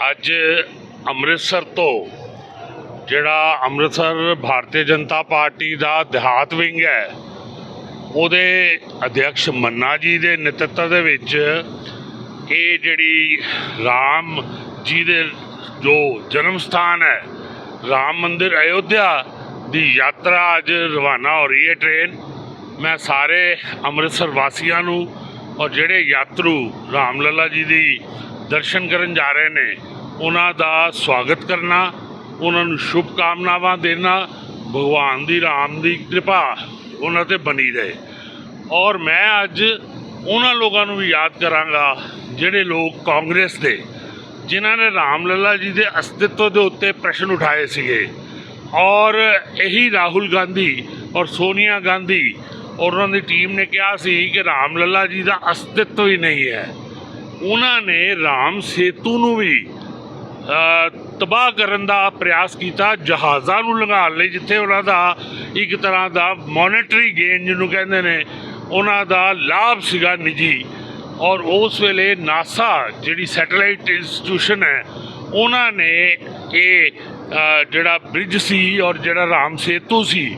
ਅੱਜ ਅੰਮ੍ਰਿਤਸਰ ਤੋਂ ਜਿਹੜਾ ਅੰਮ੍ਰਿਤਸਰ ਭਾਰਤੀ ਜਨਤਾ ਪਾਰਟੀ ਦਾ ਦਿਹਾਤ ਵਿੰਗ ਹੈ, ਉਹਦੇ ਅਧਿਕਸ਼ ਮੰਨਾ ਜੀ ਦੇ ਨੇਤਰਤਵ ਦੇ ਵਿੱਚ ਇਹ ਜਿਹੜੀ ਰਾਮ ਜੀ ਦੇ ਜੋ ਜਨਮ ਸਥਾਨ ਹੈ, ਰਾਮ ਮੰਦਿਰ ਅਯੋਧਿਆ ਦੀ ਯਾਤਰਾ ਅੱਜ ਰਵਾਨਾ ਹੋ ਰਹੀ ਹੈ ਟ੍ਰੇਨ ਮੈਂ ਸਾਰੇ ਅੰਮ੍ਰਿਤਸਰ ਵਾਸੀਆਂ ਨੂੰ ਔਰ ਜਿਹੜੇ ਯਾਤਰੂ ਰਾਮ ਲੱਲਾ ਜੀ ਦੀ ਦਰਸ਼ਨ ਕਰਨ ਜਾ ਰਹੇ ਨੇ, ਉਹਨਾਂ ਦਾ ਸਵਾਗਤ ਕਰਨਾ, ਉਹਨਾਂ ਨੂੰ ਸ਼ੁਭ ਕਾਮਨਾਵਾਂ ਦੇਣਾ, ਭਗਵਾਨ ਦੀ, ਰਾਮ ਦੀ ਕਿਰਪਾ ਉਹਨਾਂ ਤੇ ਬਣੀ ਰਹੇ। ਔਰ ਮੈਂ ਅੱਜ ਉਹਨਾਂ ਲੋਕਾਂ ਨੂੰ ਵੀ ਯਾਦ ਕਰਾਂਗਾ, ਜਿਹੜੇ ਲੋਕ ਕਾਂਗਰਸ ਦੇ, ਜਿਨ੍ਹਾਂ ਨੇ ਰਾਮ ਲੱਲਾ ਜੀ ਦੇ ਅਸਤਿਤਵ ਦੇ ਉੱਤੇ ਪ੍ਰਸ਼ਨ ਉਠਾਏ ਸੀਗੇ। ਔਰ ਇਹੀ ਰਾਹੁਲ ਗਾਂਧੀ ਔਰ ਸੋਨੀਆ ਗਾਂਧੀ ਔਰ ਉਹਨਾਂ ਦੀ ਟੀਮ ਨੇ ਕਿਹਾ ਸੀ ਕਿ ਰਾਮ ਲੱਲਾ ਜੀ ਦਾ ਅਸਤਿਤਵ ਹੀ ਨਹੀਂ ਹੈ। ਉਹਨਾਂ ਨੇ ਰਾਮ ਸੇਤੂ ਨੂੰ ਵੀ ਤਬਾਹ ਕਰਨ ਦਾ ਪ੍ਰਯਾਸ ਕੀਤਾ, ਜਹਾਜ਼ਾਂ ਨੂੰ ਲੰਘਾਉਣ ਲਈ, ਜਿੱਥੇ ਉਹਨਾਂ ਦਾ ਇੱਕ ਤਰ੍ਹਾਂ ਦਾ ਮੋਨਿਟਰੀ ਗੇਨ ਜਿਹਨੂੰ ਕਹਿੰਦੇ ਨੇ, ਉਹਨਾਂ ਦਾ ਲਾਭ ਸੀਗਾ ਨਿੱਜੀ। ਔਰ ਉਸ ਵੇਲੇ ਨਾਸਾ ਜਿਹੜੀ ਸੈਟੇਲਾਈਟ ਇੰਸਟੀਟਿਊਸ਼ਨ ਹੈ, ਉਹਨਾਂ ਨੇ ਇਹ ਜਿਹੜਾ ਬ੍ਰਿਜ ਸੀ ਔਰ ਜਿਹੜਾ ਰਾਮ ਸੇਤੂ ਸੀ,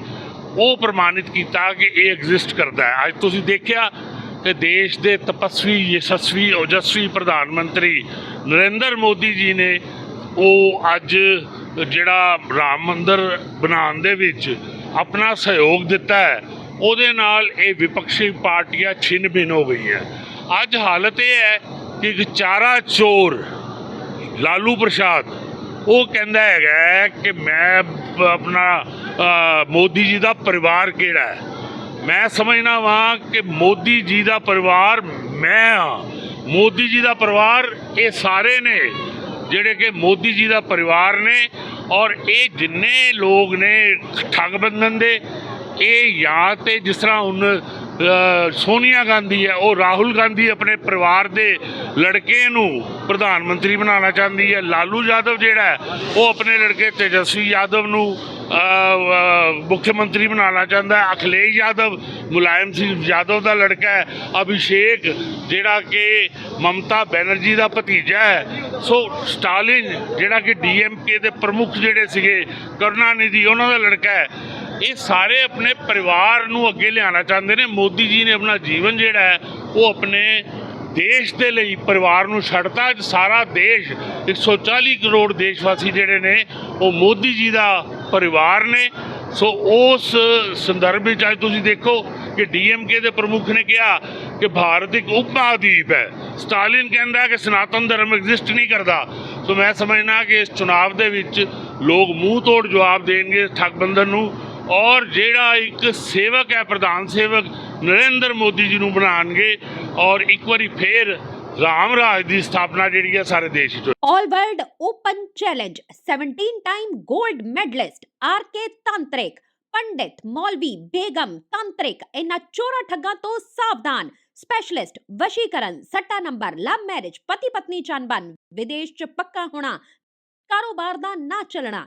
ਉਹ ਪ੍ਰਮਾਣਿਤ ਕੀਤਾ ਕਿ ਇਹ ਐਗਜ਼ਿਸਟ ਕਰਦਾ ਹੈ। ਅੱਜ ਤੁਸੀਂ ਦੇਖਿਆ ਕਿ ਦੇਸ਼ ਦੇ ਤਪਸਵੀ, ਯਸ਼ਸਵੀ ਓਜਸਵੀ ਪ੍ਰਧਾਨ ਮੰਤਰੀ ਨਰਿੰਦਰ ਮੋਦੀ ਜੀ ਨੇ ਉਹ ਅੱਜ ਜਿਹੜਾ ਰਾਮ ਮੰਦਰ ਬਣਾਉਣ ਦੇ ਵਿੱਚ ਆਪਣਾ ਸਹਿਯੋਗ ਦਿੱਤਾ ਹੈ, ਉਹਦੇ ਨਾਲ ਇਹ ਵਿਪਕਸ਼ੀ ਪਾਰਟੀਆਂ ਛਿੰਨ ਭਿੰਨ ਹੋ ਗਈਆਂ। ਅੱਜ ਹਾਲਤ ਇਹ ਹੈ ਕਿ ਇੱਕ ਚਾਰਾ ਚੋਰ, ਲਾਲੂ ਪ੍ਰਸ਼ਾਦ, ਉਹ ਕਹਿੰਦਾ ਹੈਗਾ ਹੈ ਕਿ ਮੈਂ ਆਪਣਾ ਮੋਦੀ ਜੀ ਦਾ ਪਰਿਵਾਰ ਕਿਹੜਾ ਹੈ? ਮੈਂ ਸਮਝਣਾ ਵਾਂ ਕਿ ਮੋਦੀ ਜੀ ਦਾ ਪਰਿਵਾਰ ਮੈਂ ਹਾਂ। ਮੋਦੀ ਜੀ ਦਾ ਪਰਿਵਾਰ ਇਹ ਸਾਰੇ ਨੇ, ਜਿਹੜੇ ਕਿ ਮੋਦੀ ਜੀ ਦਾ ਪਰਿਵਾਰ ਨੇ ਔਰ ਇਹ ਜਿੰਨੇ ਲੋਕ ਨੇ ਠੱਗ ਬੰਧਨ ਦੇ, ਇਹ ਜਾਂ ਤੇ ਜਿਸ ਤਰ੍ਹਾਂ ਹੁਣ ਸੋਨੀਆ ਗਾਂਧੀ ਹੈ। ਉਹ ਰਾਹੁਲ ਗਾਂਧੀ ਆਪਣੇ ਪਰਿਵਾਰ ਦੇ ਲੜਕੇ ਨੂੰ ਪ੍ਰਧਾਨ ਮੰਤਰੀ ਬਣਾਉਣਾ ਚਾਹੁੰਦੀ ਹੈ। ਲਾਲੂ ਯਾਦਵ ਜਿਹੜਾ ਉਹ ਆਪਣੇ ਲੜਕੇ ਤੇਜਸਵੀ ਯਾਦਵ ਨੂੰ ਮੁੱਖ ਮੰਤਰੀ ਬਣਾਉਣਾ ਚਾਹੁੰਦਾ ਹੈ। ਅਖਿਲੇਸ਼ ਯਾਦਵ ਮੁਲਾਇਮ ਸਿੰਘ ਯਾਦਵ ਦਾ ਲੜਕਾ ਹੈ। ਅਭਿਸ਼ੇਕ ਜਿਹੜਾ ਕਿ ਮਮਤਾ ਬੈਨਰਜੀ ਦਾ ਭਤੀਜਾ ਹੈ। ਸੋ ਸਟਾਲਿਨ ਜਿਹੜਾ ਕਿ ਡੀਐਮਕੇ ਦੇ ਪ੍ਰਮੁੱਖ ਜਿਹੜੇ ਸੀਗੇ, ਕਰੁਣਾਨਿਧੀ, ਉਹਨਾਂ ਦਾ ਲੜਕਾ ਹੈ। ਇਹ ਸਾਰੇ ਆਪਣੇ ਪਰਿਵਾਰ ਨੂੰ ਅੱਗੇ ਲਿਆਉਣਾ ਚਾਹੁੰਦੇ ਨੇ। ਮੋਦੀ ਜੀ ਨੇ ਆਪਣਾ ਜੀਵਨ ਜਿਹੜਾ ਹੈ, ਉਹ ਆਪਣੇ ਦੇਸ਼ ਦੇ ਲਈ, ਪਰਿਵਾਰ ਨੂੰ ਛੱਡਤਾ। ਅੱਜ ਸਾਰਾ ਦੇਸ਼ 140 ਕਰੋੜ ਦੇਸ਼ਵਾਸੀ ਜਿਹੜੇ ਨੇ, ਉਹ ਮੋਦੀ ਜੀ ਦਾ ਪਰਿਵਾਰ ਨੇ। ਸੋ ਉਸ ਸੰਦਰਭ ਵਿੱਚ ਅੱਜ ਤੁਸੀਂ ਦੇਖੋ ਕਿ ਡੀਐਮਕੇ ਦੇ ਪ੍ਰਮੁੱਖ ਨੇ ਕਿਹਾ ਕਿ ਭਾਰਤ ਇੱਕ ਉਪਮਹਾਦੀਪ ਹੈ। ਸਟਾਲਿਨ ਕਹਿੰਦਾ ਕਿ ਸਨਾਤਨ ਧਰਮ ਐਗਜ਼ਿਸਟ ਨਹੀਂ ਕਰਦਾ। ਸੋ ਮੈਂ ਸਮਝਣਾ ਕਿ ਇਸ ਚੁਣਾਵ ਦੇ ਵਿੱਚ ਲੋਕ ਮੂੰਹ ਤੋੜ ਜਵਾਬ ਦੇਣਗੇ ਠੱਗਬੰਧਨ ਨੂੰ। ਔਰ ਜਿਹੜਾ ਇੱਕ ਸੇਵਕ ਹੈ, ਪ੍ਰਧਾਨ ਸੇਵਕ ਨਰਿੰਦਰ ਮੋਦੀ ਜੀ ਨੂੰ ਬਣਾਉਣਗੇ ਔਰ ਇੱਕ ਵਾਰੀ ਫੇਰ ਰਾਮ ਰਾਜ ਦੀ ਸਥਾਪਨਾ ਜਿਹੜੀ ਹੈ ਸਾਰੇ ਦੇਸ਼ ਵਿੱਚ All World Open Challenge 17 time gold medalist RK Tantrik ਪੰਡਿਤ ਮੌਲਵੀ ਬੇਗਮ ਤੰਤਰਿਕ ਇਹਨਾਂ ਚੋਰਾ ਠੱਗਾਂ ਤੋਂ ਸਾਵਧਾਨ ਸਪੈਸ਼ਲਿਸਟ ਵਸ਼ੀਕਰਨ, ਸੱਟਾ ਨੰਬਰ ਲਵ ਮੈਰਿਜ ਪਤੀ ਪਤਨੀ ਚੰਬਨ ਵਿਦੇਸ਼ ਚ ਪੱਕਾ ਹੋਣਾ, ਕਾਰੋਬਾਰ ਦਾ ਨਾ ਚੱਲਣਾ